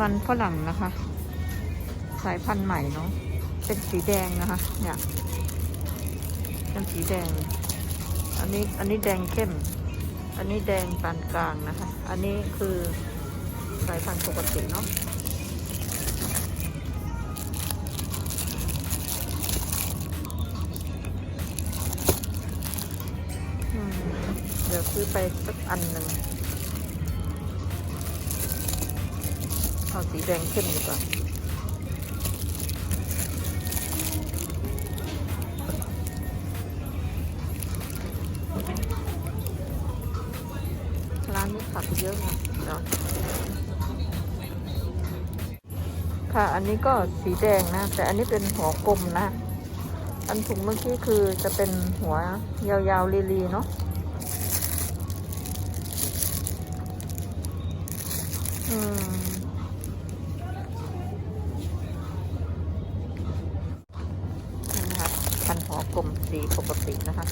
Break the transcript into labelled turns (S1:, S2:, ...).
S1: มันฝรั่งนะคะ สายพันธุ์ใหม่เนาะเป็นสีแดงนะคะ เนี่ยเป็นสีแดง อันนี้อันนี้แดงเข้ม อันนี้แดงปานกลางนะคะ อันนี้คือสายพันธุ์ปกติเนาะเดี๋ยวซื้อไปสักอันหนึ่ง เอาสีแดงเข้มดีกว่าร้านนี้ผักเยอะนะเนาะค่ะ อันนี้ก็สีแดงนะ แต่อันนี้เป็นหัวกลมนะ อันถุงเมื่อกี้คือจะเป็นหัวยาวๆลีๆเนาะอืมนี่นะคะพันหัว กลมสีปกตินะคะ